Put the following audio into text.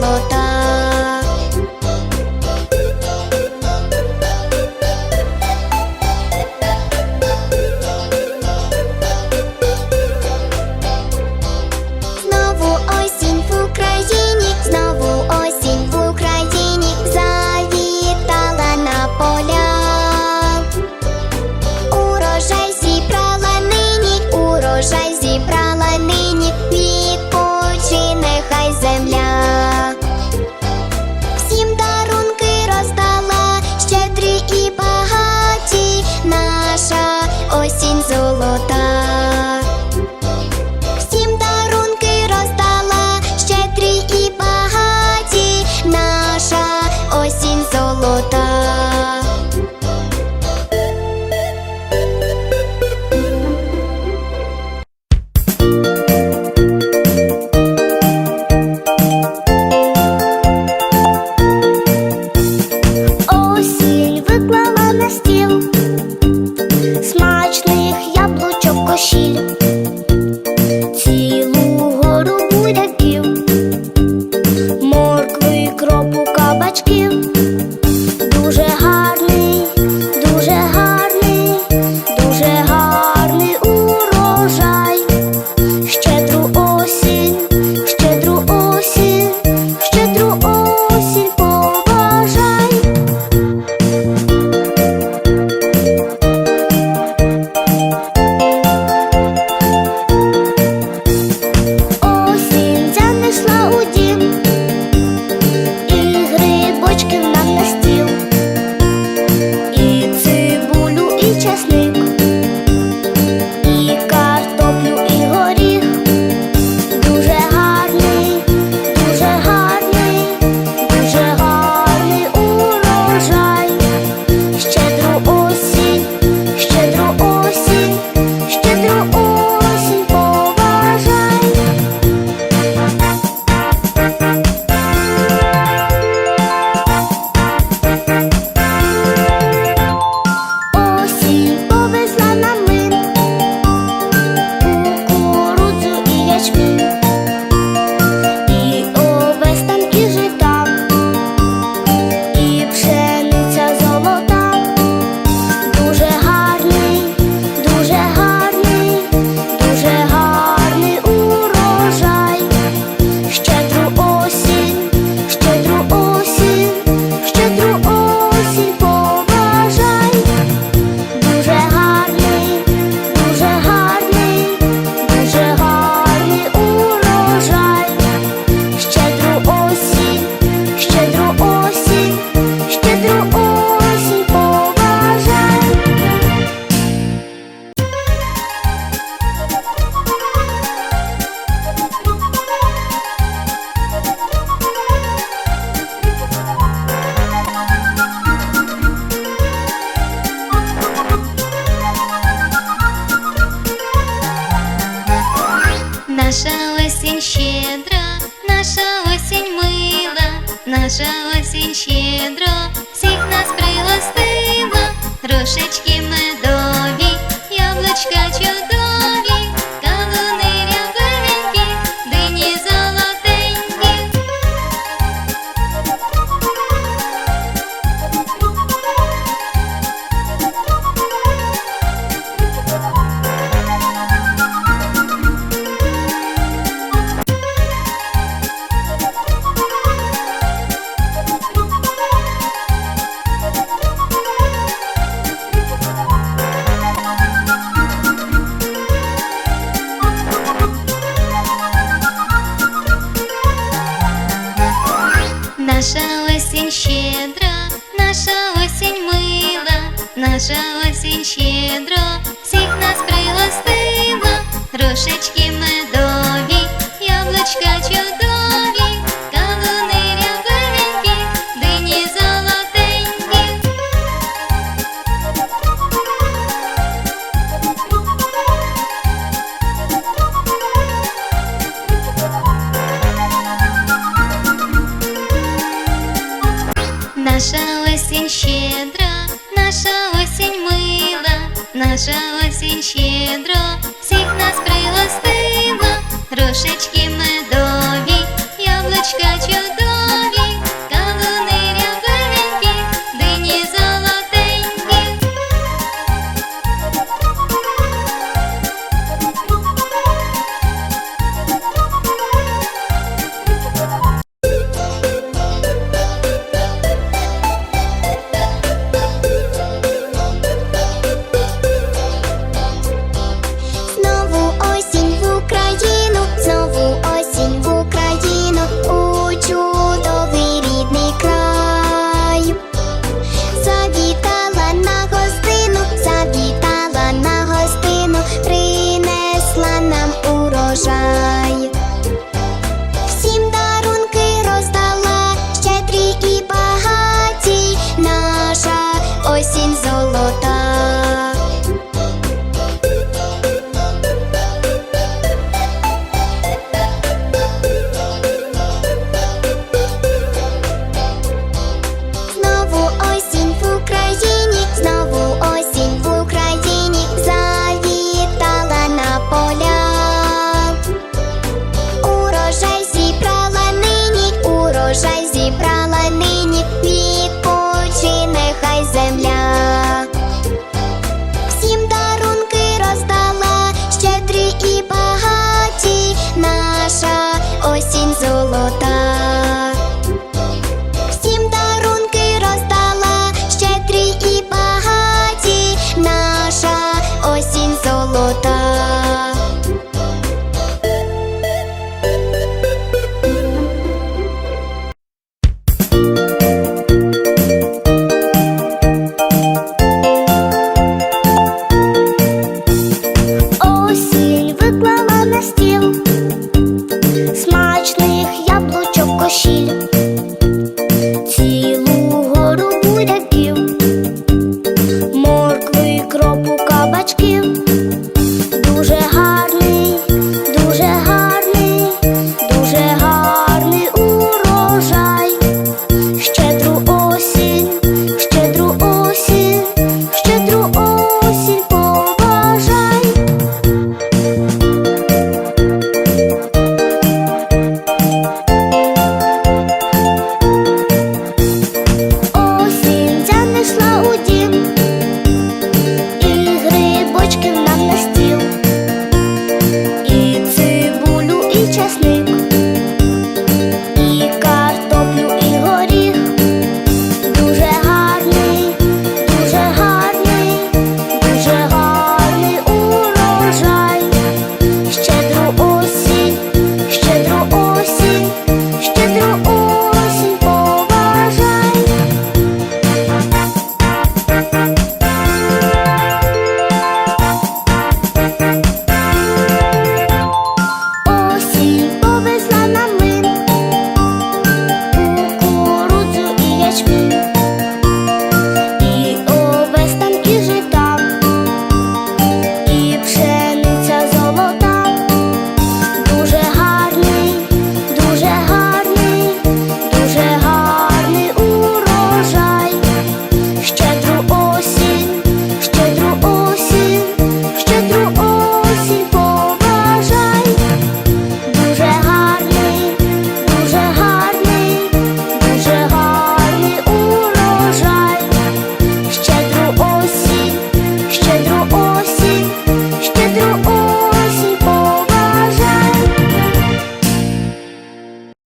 follow Наша осінь щедро, всіх нас пригостила, трошечки медові, яблучка чудові, кавуни рябенькі, дині золотенькі. Наша осінь щедра наша осінь мила, наша осінь щедро, всіх нас пригостила, Рушечки медові, яблучка чудові. Осінь золота.